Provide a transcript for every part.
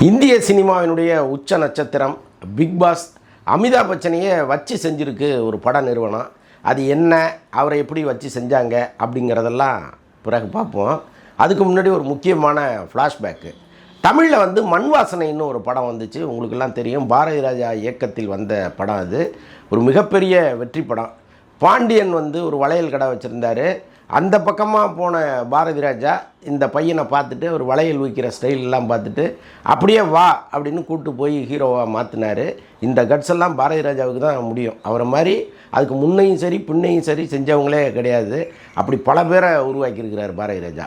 இந்திய சினிமாவினுடைய உச்ச நட்சத்திரம் பிக் பாஸ் அமிதாப் பச்சனையே வச்சு செஞ்சுருக்கு ஒரு பட நிறுவனம். அது என்ன அவரை எப்படி வச்சு செஞ்சாங்க அப்படிங்கிறதெல்லாம் பிறகு பார்ப்போம். அதுக்கு முன்னாடி ஒரு முக்கியமான ஃப்ளாஷ்பேக்கு தமிழில் வந்து மண் வாசனைன்னு ஒரு படம் வந்துச்சு. உங்களுக்கெல்லாம் தெரியும். பாரதி ராஜா இயக்கத்தில் வந்த படம் அது. ஒரு மிகப்பெரிய வெற்றி படம். பாண்டியன் வந்து ஒரு வளையல் கடை வச்சுருந்தாரு. அந்த பக்கமாக போன பாரதி ராஜா இந்த பையனை பார்த்துட்டு ஒரு வளையல் விற்கிற ஸ்டைலெலாம் பார்த்துட்டு அப்படியே வா அப்படின்னு கூப்பிட்டு போய் ஹீரோவாக மாற்றினார் இந்த கட்ஸ் எல்லாம் பாரதி ராஜாவுக்கு தான் முடியும். அவரை மாதிரி அதுக்கு முன்னையும் சரி பின்னையும் சரி செஞ்சவங்களே கிடையாது. அப்படி பல பேரை உருவாக்கியிருக்கிறார் பாரதி ராஜா.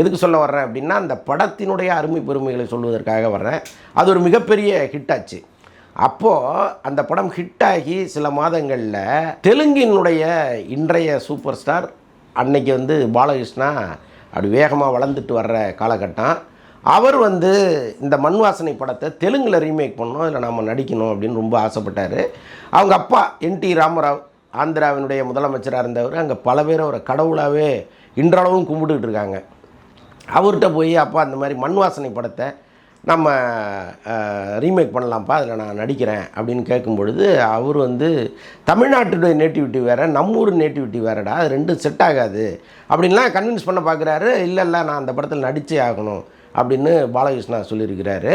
எதுக்கு சொல்ல வர்றேன் அப்படின்னா அந்த படத்தினுடைய அருமை பெருமைகளை சொல்வதற்காக வர்றேன். அது ஒரு மிகப்பெரிய ஹிட் ஆச்சு அப்போது அந்த படம் ஹிட் ஆகி சில மாதங்களில் தெலுங்கினுடைய இன்றைய சூப்பர் ஸ்டார் அன்னைக்கு வந்து பாலகிருஷ்ணா அப்படி வேகமாக வளர்ந்துட்டு வர்ற காலகட்டம். அவர் வந்து இந்த மண் வாசனை படத்தை தெலுங்கில் ரீமேக் பண்ணோம் அதில் நாம் நடிக்கணும் அப்படின்னு ரொம்ப ஆசைப்பட்டார். அவங்க அப்பா என் டி ராமராவ் ஆந்திராவினுடைய முதலமைச்சராக இருந்தவர் அங்கே பல பேர் அவரை கடவுளாகவே இன்றளவும் கும்பிட்டுக்கிட்டு இருக்காங்க. அவர்கிட்ட போய் அப்பா அந்த மாதிரி மண் வாசனை படத்தை நம்ம ரீமேக் பண்ணலாம்ப்பா அதில் நான் நடிக்கிறேன் அப்படின்னு கேட்கும் பொழுது அவர் வந்து தமிழ்நாட்டுடைய நேட்டிவிட்டி வேறு நம்ம ஊர் நேட்டிவிட்டி வேறடா அது ரெண்டும் செட் ஆகாது அப்படின்லாம் கன்வின்ஸ் பண்ண பார்க்குறாரு இல்லை இல்லை நான் அந்த படத்தில் நடித்தே ஆகணும் அப்படின்னு பாலகிருஷ்ணா சொல்லியிருக்கிறாரு.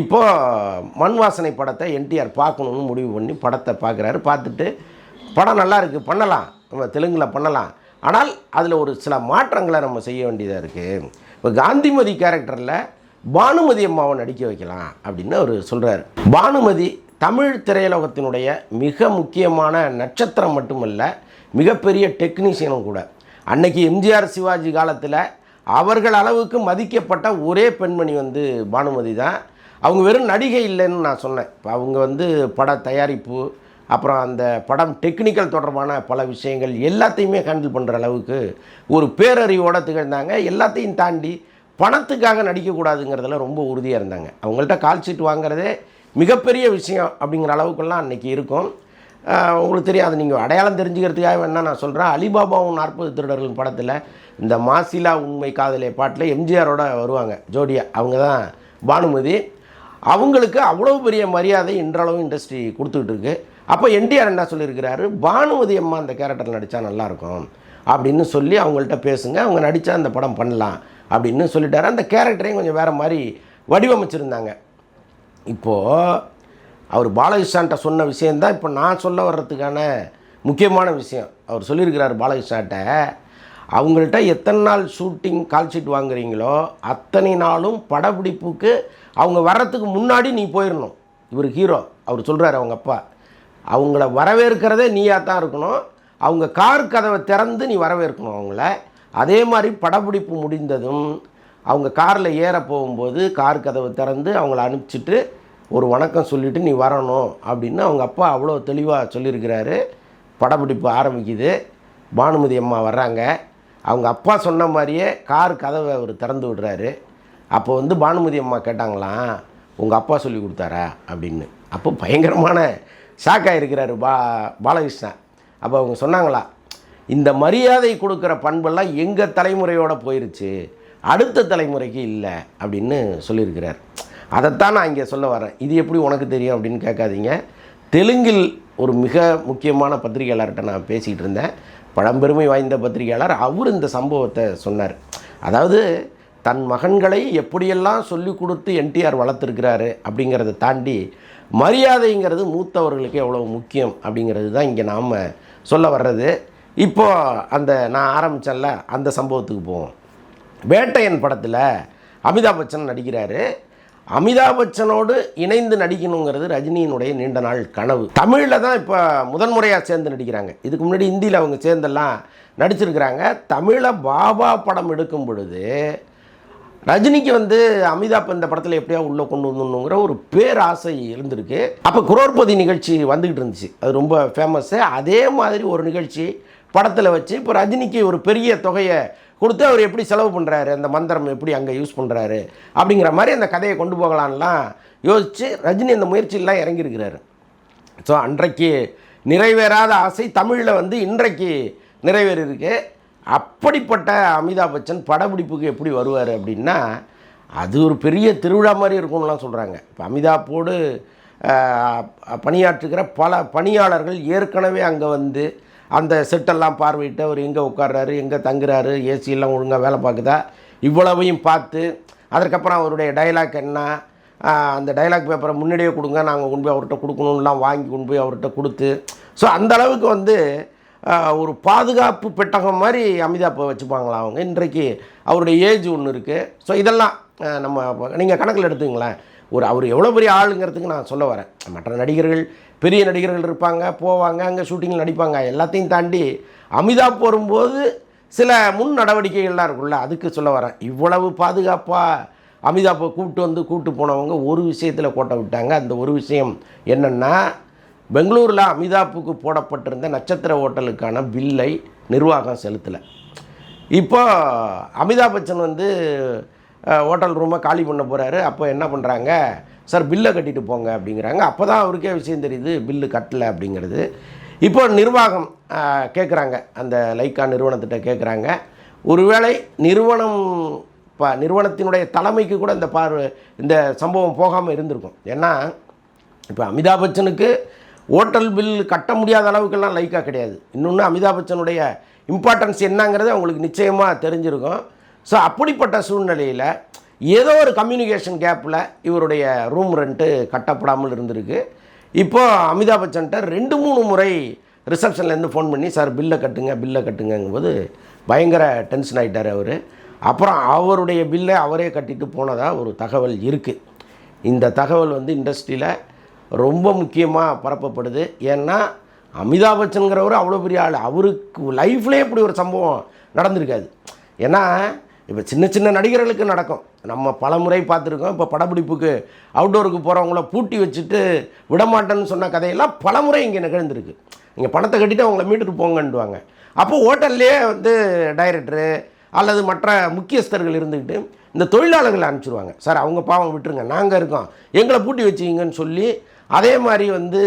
இப்போது மண் வாசனை படத்தை என்டிஆர் பார்க்கணுன்னு முடிவு பண்ணி படத்தை பார்க்குறாரு பார்த்துட்டு படம் நல்லா இருக்குது பண்ணலாம். நம்ம தெலுங்கில் பண்ணலாம். ஆனால் அதில் ஒரு சில மாற்றங்களை நம்ம செய்ய வேண்டியதாக இருக்குது இப்போ காந்திமதி கேரக்டரில் பானுமதி அம்மாவை நடிக்க வைக்கலாம் அப்படின்னு அவர் சொல்கிறார் பானுமதி தமிழ் திரையுலகத்தினுடைய மிக முக்கியமான நட்சத்திரம் மட்டுமல்ல மிகப்பெரிய டெக்னீஷியனும் கூட. அன்னைக்கு எம்ஜிஆர் சிவாஜி காலத்தில் அவர்கள் அளவுக்கு மதிக்கப்பட்ட ஒரே பெண்மணி வந்து பானுமதி தான். அவங்க வெறும் நடிகை இல்லைன்னு நான் சொன்னேன். இப்போ அவங்க வந்து பட தயாரிப்பு அப்புறம் அந்த படம் டெக்னிக்கல் தொடர்பான பல விஷயங்கள் எல்லாத்தையுமே ஹேண்டில் பண்ணுற அளவுக்கு ஒரு பேரறிவோட திகழ்ந்தாங்க. எல்லாத்தையும் தாண்டி பணத்துக்காக நடிக்கக்கூடாதுங்கிறதுல ரொம்ப உறுதியாக இருந்தாங்க. அவங்கள்ட்ட கால் ஷீட் வாங்குறதே மிகப்பெரிய விஷயம் அப்படிங்கிற அளவுக்குலாம் அன்றைக்கி இருக்கும். உங்களுக்கு தெரியும் நீங்கள் அடையாளம் தெரிஞ்சுக்கிறதுக்காக வேணால் நான் சொல்கிறேன் அலிபாபாவும் நாற்பது திருடர்கள் படத்தில் இந்த மாசிலா உண்மை காதலே பாட்டில் எம்ஜிஆரோட வருவாங்க ஜோடியா. அவங்க தான் பானுமதி. அவங்களுக்கு அவ்வளோ பெரிய மரியாதை இன்றளவும் இண்டஸ்ட்ரி கொடுத்துக்கிட்டு இருக்கு. அப்போ என்டிஆர் என்ன சொல்லியிருக்கிறாரு? பானுமதி அம்மா அந்த கேரக்டர் நடித்தா நல்லாயிருக்கும் அப்படின்னு சொல்லி அவங்கள்ட்ட பேசுங்க. அவங்க நடித்தா அந்த படம் பண்ணலாம். அப்படின்னு சொல்லிட்டாரு. அந்த கேரக்டரையும் கொஞ்சம் வேறு மாதிரி வடிவமைச்சிருந்தாங்க. இப்போது அவர் பாலகிருஷ்ணான்ட்ட சொன்ன விஷயந்தான் இப்போ நான் சொல்ல வர்றதுக்கான முக்கியமான விஷயம். அவர் சொல்லியிருக்கிறார் பாலகிருஷ்ணாட்ட அவங்கள்ட்ட எத்தனை நாள் ஷூட்டிங் கால் ஷீட் வாங்குறீங்களோ அத்தனை நாளும் படப்பிடிப்புக்கு அவங்க வர்றதுக்கு முன்னாடி நீ போயிடணும் இவர் ஹீரோ அவர் சொல்கிறார் அவங்க அப்பா அவங்கள வரவேற்கிறதே நீயாக தான் இருக்கணும். அவங்க கார் கதவை திறந்து நீ வரவேற்கணும் அவங்கள. அதே மாதிரி படப்பிடிப்பு முடிந்ததும் அவங்க காரில் ஏற போகும்போது கார் கதவை திறந்து அவங்கள அனுப்பிச்சிட்டு ஒரு வணக்கம் சொல்லிவிட்டு நீ வரணும் அப்படின்னு அவங்க அப்பா அவ்வளோ தெளிவாக சொல்லியிருக்கிறாரு. படப்பிடிப்பு ஆரம்பிக்குது. பானுமதி அம்மா வர்றாங்க. அவங்க அப்பா சொன்ன மாதிரியே கார் கதவை அவர் திறந்து விடுறாரு. அப்போ வந்து பானுமதி அம்மா கேட்டாங்களாம் உங்கள் அப்பா சொல்லி கொடுத்தாரா? அப்படின்னு. அப்போ பயங்கரமான ஷாக்காக இருக்கிறாரு பா பாலகிருஷ்ணன் அப்போ அவங்க சொன்னாங்களா இந்த மரியாதை கொடுக்குற பண்பெல்லாம் எங்கள் தலைமுறையோட போயிருச்சு அடுத்த தலைமுறைக்கு இல்லை அப்படின்னு சொல்லியிருக்கிறார். அதைத்தான் நான் இங்கே சொல்ல வரேன். இது எப்படி உனக்கு தெரியும் அப்படின்னு கேட்காதீங்க. தெலுங்கில் ஒரு மிக முக்கியமான பத்திரிகையாளர்கிட்ட நான் பேசிகிட்டு இருந்தேன். பழம்பெருமை வாய்ந்த பத்திரிகையாளர் அவர் இந்த சம்பவத்தை சொன்னார். அதாவது தன் மகன்களை எப்படியெல்லாம் சொல்லிக் கொடுத்து என்டிஆர் வளர்த்துருக்கிறாரு அப்படிங்கிறத தாண்டி மரியாதைங்கிறது மூத்தவர்களுக்கு எவ்வளோ முக்கியம் அப்படிங்கிறது தான் இங்கே நாம் சொல்ல வர்றது. இப்போது அந்த நான் ஆரம்பித்தேன்ல அந்த சம்பவத்துக்கு போவோம். வேட்டையன் படத்தில் அமிதாப் பச்சன் நடிக்கிறாரு. அமிதாப் பச்சனோடு இணைந்து நடிக்கணுங்கிறது ரஜினியினுடைய நீண்ட நாள் கனவு. தமிழில் தான் இப்போ முதன்முறையாக சேர்ந்து நடிக்கிறாங்க. இதுக்கு முன்னாடி ஹிந்தியில் அவங்க சேர்ந்தெல்லாம் நடிச்சிருக்கிறாங்க. தமிழை பாபா படம் எடுக்கும் பொழுது ரஜினிக்கு வந்து அமிதாப் இந்த படத்தில் எப்படியா உள்ளே கொண்டு வரணுங்கிற ஒரு பேராசை இருந்திருக்கு அப்போ குரோர்பதி நிகழ்ச்சி வந்துக்கிட்டு இருந்துச்சு. அது ரொம்ப ஃபேமஸ்ஸு அதே மாதிரி ஒரு நிகழ்ச்சி படத்தில் வச்சு இப்போ ரஜினிக்கு ஒரு பெரிய தொகையை கொடுத்து அவர் எப்படி செலவு பண்ணுறாரு அந்த மந்திரம் எப்படி அங்கே யூஸ் பண்ணுறாரு அப்படிங்கிற மாதிரி அந்த கதையை கொண்டு போகலான்லாம் யோசித்து ரஜினி அந்த முயற்சியெல்லாம் இறங்கியிருக்கிறாரு. ஸோ அன்றைக்கு நிறைவேறாத ஆசை தமிழில் வந்து இன்றைக்கு நிறைவேறியிருக்கு. அப்படிப்பட்ட அமிதாப் பச்சன் படப்பிடிப்புக்கு எப்படி வருவார் அப்படின்னா அது ஒரு பெரிய திருவிழா மாதிரி இருக்கும்லாம் சொல்கிறாங்க இப்போ அமிதாப்போடு பணியாற்றுகிற பல பணியாளர்கள் ஏற்கனவே அங்கே வந்து அந்த செட்டெல்லாம் பார்வையிட்டு அவர் எங்கே உட்கார்றாரு எங்கே தங்குறாரு ஏசியெல்லாம் ஒழுங்காக வேலை பார்க்குதா? இவ்வளவையும் பார்த்து அதற்கப்புறம் அவருடைய டைலாக் என்ன? அந்த டைலாக் பேப்பரை முன்னாடியே கொடுங்க நாங்கள் கொண்டு போய் அவர்கிட்ட கொடுக்கணும்லாம் வாங்கி கொண்டு போய் அவர்கிட்ட கொடுத்து. ஸோ அந்த அளவுக்கு வந்து ஒரு பாதுகாப்பு பெட்டகம் மாதிரி அமிதாப்பை வச்சுப்பாங்களா அவங்க? இன்றைக்கு அவருடைய ஏஜ் ஒன்று இருக்குது ஸோ இதெல்லாம் நம்ம நீங்கள் கணக்கில் எடுத்துங்களேன் ஒரு அவர் எவ்வளோ பெரிய ஆளுங்கிறதுக்கு நான் சொல்ல வரேன். மற்ற நடிகர்கள் பெரிய நடிகர்கள் இருப்பாங்க போவாங்க அங்கே ஷூட்டிங்கில் நடிப்பாங்க. எல்லாத்தையும் தாண்டி அமிதாப் வரும்போது சில முன் நடவடிக்கைகள்லாம் இருக்குல்ல அதுக்கு சொல்ல வரேன். இவ்வளவு பாதுகாப்பாக அமிதாப்பை கூப்பிட்டு வந்து கூப்பிட்டு போனவங்க ஒரு விஷயத்தில் கோட்டை விட்டாங்க. அந்த ஒரு விஷயம் என்னென்னா பெங்களூரில் அமிதாப்புக்கு போடப்பட்டிருந்த நட்சத்திர ஹோட்டலுக்கான பில்லை நிர்வாகம் செலுத்தலை. இப்போ அமிதாப் பச்சன் வந்து ஹோட்டல் ரூமை காலி பண்ண போகிறாரு அப்போ என்ன பண்ணுறாங்க சார் பில்லை கட்டிட்டு போங்க அப்படிங்கிறாங்க. அப்போ தான் அவருக்கே விஷயம் தெரியுது பில்லு கட்டலை அப்படிங்கிறது. இப்போ நிர்வாகம் கேட்குறாங்க அந்த லைக்கா நிறுவனத்திட்ட கேட்குறாங்க ஒருவேளை நிறுவனம் இப்போ நிறுவனத்தினுடைய தலைமைக்கு கூட இந்த பார்வை இந்த சம்பவம் போகாமல் இருந்திருக்கும். ஏன்னா இப்போ அமிதாப் பச்சனுக்கு ஹோட்டல் பில் கட்ட முடியாத அளவுக்கெல்லாம் லைக்காக கிடையாது. இன்னொன்று அமிதாப் பச்சனுடைய இம்பார்ட்டன்ஸ் என்னங்கிறது அவங்களுக்கு நிச்சயமாக தெரிஞ்சிருக்கும். ஸோ அப்படிப்பட்ட சூழ்நிலையில் ஏதோ ஒரு கம்யூனிகேஷன் கேப்பில் இவருடைய ரூம் ரெண்ட்டு கட்டப்படாமல் இருந்திருக்கு. இப்போது அமிதாப் பச்சன்கிட்ட ரெண்டு மூணு முறை ரிசப்ஷன்லேருந்து ஃபோன் பண்ணி சார் பில்லை கட்டுங்க பில்லை கட்டுங்கும்போது பயங்கர டென்ஷன் ஆகிட்டார் அவர். அப்புறம் அவருடைய பில்லை அவரே கட்டிட்டு போனதாக ஒரு தகவல் இருக்குது இந்த தகவல் வந்து இண்டஸ்ட்ரியில் ரொம்ப முக்கியமாக பரப்பப்படுது. ஏன்னா அமிதாப் பச்சனுங்கிறவர் அவ்வளோ பெரிய ஆள். அவருக்கு லைஃப்லேயே இப்படி ஒரு சம்பவம் நடந்திருக்காது. ஏன்னா இப்போ சின்ன சின்ன நடிகர்களுக்கு நடக்கும். நம்ம பல முறை பார்த்துருக்கோம். இப்போ படப்பிடிப்புக்கு அவுட்டோருக்கு போகிறவங்கள பூட்டி வச்சுட்டு விடமாட்டேன்னு சொன்ன கதையெல்லாம் பல முறை இங்கே நிகழ்ந்திருக்கு. நீங்கள் பணத்தை கட்டிட்டு அவங்கள மீட்டுட்டு போங்கன்டுவாங்க அப்போ ஹோட்டல்லையே வந்து டைரக்டரு அல்லது மற்ற முக்கியஸ்தர்கள் இருந்துக்கிட்டு இந்த தொழிலாளர்களை அனுப்பிச்சிருவாங்க. சார் அவங்க பாவம் விட்டுருங்க. நாங்கள் இருக்கோம். எங்களை பூட்டி வச்சிங்கன்னு சொல்லி அதே மாதிரி வந்து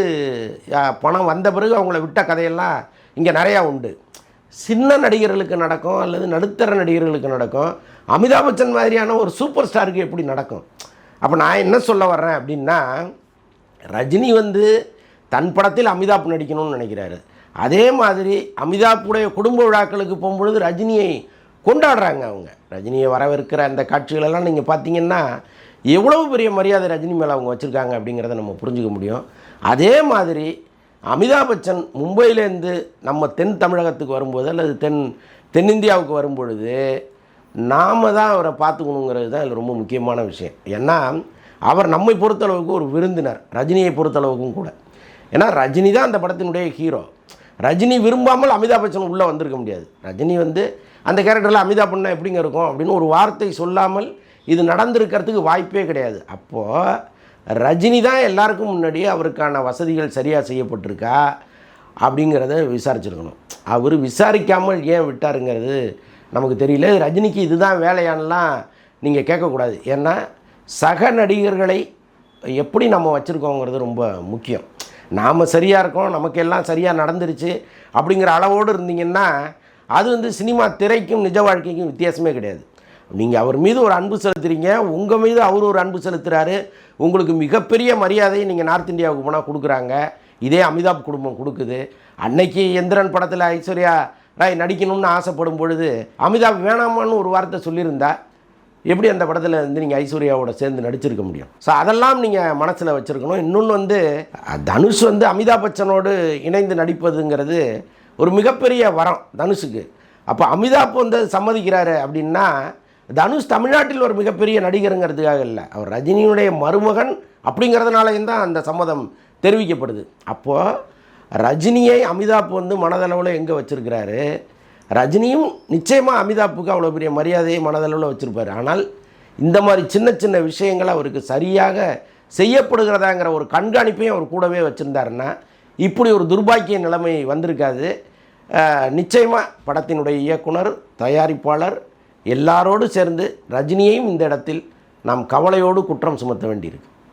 பணம் வந்த பிறகு அவங்கள விட்ட கதையெல்லாம் இங்கே நிறையா உண்டு. சின்ன நடிகர்களுக்கு நடக்கும் அல்லது நடுத்தர நடிகர்களுக்கு நடக்கும். அமிதாப் பச்சன் மாதிரியான ஒரு சூப்பர் ஸ்டாருக்கு எப்படி நடக்கும்? அப்போ நான் என்ன சொல்ல வர்றேன் அப்படின்னா ரஜினி வந்து தன் படத்தில் அமிதாப் நடிக்கணும்னு நினைக்கிறாரு. அதே மாதிரி அமிதாப்புடைய குடும்ப விழாக்களுக்கு போகும்பொழுது ரஜினியை கொண்டாடுறாங்க அவங்க. ரஜினியை வரவேற்கிற அந்த காட்சிகளெல்லாம் நீங்கள் பார்த்தீங்கன்னா எவ்வளவு பெரிய மரியாதை ரஜினி மேலே அவங்க வச்சுருக்காங்க அப்படிங்கிறத நம்ம புரிஞ்சுக்க முடியும். அதே மாதிரி அமிதாப் பச்சன் மும்பையிலேருந்து நம்ம தென் தமிழகத்துக்கு வரும்போது அல்லது தென் தென்னிந்தியாவுக்கு வரும்பொழுது நாம தான் அவரை பார்த்துக்கணுங்கிறது தான் இதில் ரொம்ப முக்கியமான விஷயம். ஏன்னா அவர் நம்மை பொறுத்தளவுக்கு ஒரு விருந்தினர். ரஜினியை பொறுத்தளவுக்கும் கூட. ஏன்னா ரஜினி தான் அந்த படத்தினுடைய ஹீரோ. ரஜினி விரும்பாமல் அமிதாப் பச்சன் உள்ளே வந்திருக்க முடியாது. ரஜினி வந்து அந்த கேரக்டரில் அமிதாப் பண்ணால் எப்படிங்க இருக்கும் அப்படின்னு ஒரு வார்த்தை சொல்லாமல் இது நடந்திருக்கிறதுக்கு வாய்ப்பே கிடையாது. அப்போது ரஜினி தான் எல்லாருக்கும் முன்னாடி அவருக்கான வசதிகள் சரியாக செய்யப்பட்டிருக்கா அப்படிங்கிறத விசாரிச்சிருக்கணும். அவர் விசாரிக்காமல் ஏன் விட்டாருங்கிறது நமக்கு தெரியல. ரஜினிக்கு இதுதான் வேலையானலாம் நீங்கள் கேட்கக்கூடாது. ஏன்னா சக நடிகர்களை எப்படி நம்ம வச்சுருக்கோங்கிறது ரொம்ப முக்கியம். நாம் சரியாக இருக்கோம் நமக்கு எல்லாம் சரியாக நடந்துருச்சு அப்படிங்கிற அளவோடு இருந்தீங்கன்னா அது வந்து சினிமா திரைக்கும் நிஜ வாழ்க்கைக்கும் வித்தியாசமே கிடையாது. நீங்கள் அவர் மீது ஒரு அன்பு செலுத்துறீங்க உங்கள் மீது அவர் ஒரு அன்பு செலுத்துகிறாரு உங்களுக்கு மிகப்பெரிய மரியாதையை நீங்கள் நார்த் இந்தியாவுக்கு போனால் கொடுக்குறாங்க. இதே அமிதாப் குடும்பம் கொடுக்குது. அன்னைக்கு எந்திரன் படத்தில் ஐஸ்வர்யா ராய் நடிக்கணும்னு ஆசைப்படும் பொழுது அமிதாப் வேணாமான்னு ஒரு வார்த்தை சொல்லியிருந்தா எப்படி அந்த படத்தில் வந்து நீங்கள் ஐஸ்வர்யாவோட சேர்ந்து நடிச்சிருக்க முடியும்? ஸோ அதெல்லாம் நீங்கள் மனசில் வச்சுருக்கணும். இன்னொன்று வந்து தனுஷ் வந்து அமிதாப் பச்சனோடு இணைந்து நடிப்பதுங்கிறது ஒரு மிகப்பெரிய வரம் தனுஷுக்கு. அப்போ அமிதாப் வந்து சம்மதிக்கிறாரு அப்படின்னா தனுஷ் தமிழ்நாட்டில் ஒரு மிகப்பெரிய நடிகருங்கிறதுக்காக இல்லை. அவர் ரஜினியுடைய மருமகன் அப்படிங்கிறதுனாலையும் தான் அந்த சம்மதம் தெரிவிக்கப்படுது. அப்போது ரஜினியை அமிதாப் வந்து மனதளவில் எங்கே வச்சிருக்கிறாரு? ரஜினியும் நிச்சயமாக அமிதாப்புக்கு அவ்வளோ பெரிய மரியாதையை மனதளவில் வச்சுருப்பார். ஆனால் இந்த மாதிரி சின்ன சின்ன விஷயங்கள் அவருக்கு சரியாக செய்யப்படுகிறதாங்கிற ஒரு கண்காணிப்பையும் அவர் கூடவே வச்சுருந்தாருன்னா இப்படி ஒரு துர்பாக்கிய நிலைமை வந்திருக்காது. நிச்சயமாக படத்தினுடைய இயக்குனர் தயாரிப்பாளர் எல்லாரோடு சேர்ந்து ரஜினியையும் இந்த இடத்தில் நாம் கவலையோடு குற்றம் சுமத்த வேண்டியிருக்கு.